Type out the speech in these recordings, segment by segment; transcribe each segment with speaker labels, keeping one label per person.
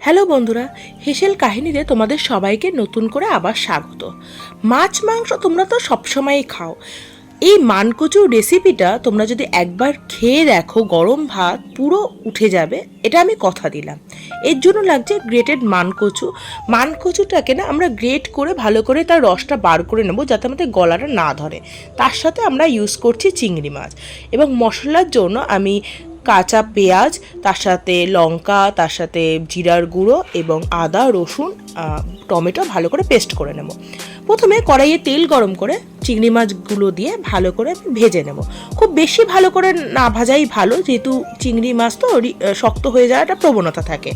Speaker 1: Hello বন্ধুরা, হেসেল কাহিনীতে তোমাদের সবাইকে নতুন করে আবার স্বাগত। মাছ, মাংস তোমরা তো সবসময়ই খাও। এই মানকচুর রেসিপিটা তোমরা যদি একবার খেয়ে দেখো, গরম ভাত পুরো উঠে যাবে, এটা আমি কথা দিলাম। এর জন্য লাগছে গ্রেটেড মানকচু। মানকচুটাকে না আমরা গ্রেট করে ভালো করে তার রসটা বার করে নেব, যাতে আমাদের গলাটা না ধরে। তার সাথে আমরা ইউজ করছি চিংড়ি মাছ। এবং মশলার জন্য আমি কাঁচা পেঁয়াজ, তার সাথে লঙ্কা, তার সাথে জিরার গুঁড়ো এবং আদা, রসুন টমেটো ভালো করে পেস্ট করে নেব। প্রথমে কড়াইয়ে তেল গরম করে চিংড়ি মাছগুলো দিয়ে ভালো করে ভেজে নেব। খুব বেশি ভালো করে না ভাজাই ভালো, যেহেতু চিংড়ি মাছ তো শক্ত হয়ে যাওয়ার একটা প্রবণতা থাকে।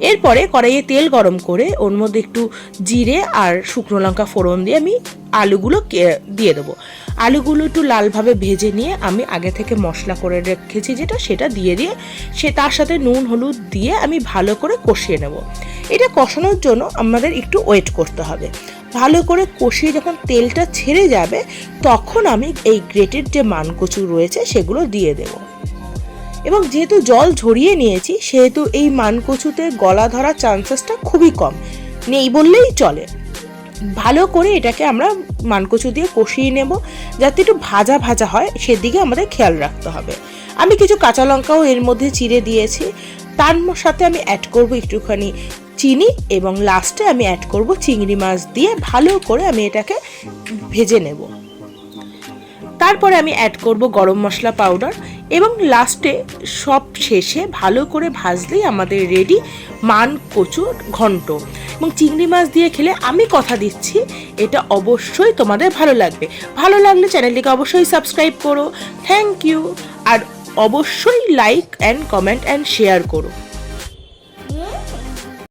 Speaker 1: এরপরে কড়াইয়ে তেল গরম করে ওর মধ্যে একটু জিরে আর শুকনো লঙ্কা ফোড়ন দিয়ে আমি আলুগুলো দিয়ে দেবো। আলুগুলো একটু লালভাবে ভেজে নিয়ে আমি আগে থেকে মশলা করে রেখেছি যেটা, সেটা দিয়ে দিয়ে সে তার সাথে নুন, হলুদ দিয়ে আমি ভালো করে কষিয়ে নেব। এটা কষানোর জন্য আমাদের একটু ওয়েট করতে হবে। ভালো করে কষিয়ে যখন তেলটা ছেড়ে যাবে, তখন আমি এই গ্রেটেড যে মানকচু রয়েছে, সেগুলো দিয়ে দেবো। এবং যেহেতু জল ঝরিয়ে নিয়েছি, সেহেতু এই মানকচুতে গলা ধরার চান্সেসটা খুবই কম। নেই বললেই চলে। ভালো করে এটাকে আমরা মানকচু দিয়ে কষিয়ে নেব, যাতে একটু ভাজা ভাজা হয়, সেদিকে আমাদের খেয়াল রাখতে হবে। আমি কিছু কাঁচা লঙ্কাও এর মধ্যে চিড়ে দিয়েছি। তার সাথে আমি অ্যাড করব একটুখানি চিনি এবং লাস্টে আমি অ্যাড করব চিংড়ি মাছ দিয়ে ভালো করে আমি এটাকে ভেজে নেব। তারপরে আমি অ্যাড করব গরম মশলা পাউডার এবং লাস্টে সব শেষে ভালো করে ভাজলেই আমাদের রেডি মান কচুর ঘন্ট। এবং চিংড়ি মাছ দিয়ে খেলে আমি কথা দিচ্ছি, এটা অবশ্যই তোমাদের ভালো লাগবে। ভালো লাগলে চ্যানেলটিকে অবশ্যই সাবস্ক্রাইব করো। থ্যাংক ইউ আর অবশ্যই like and comment and share করো।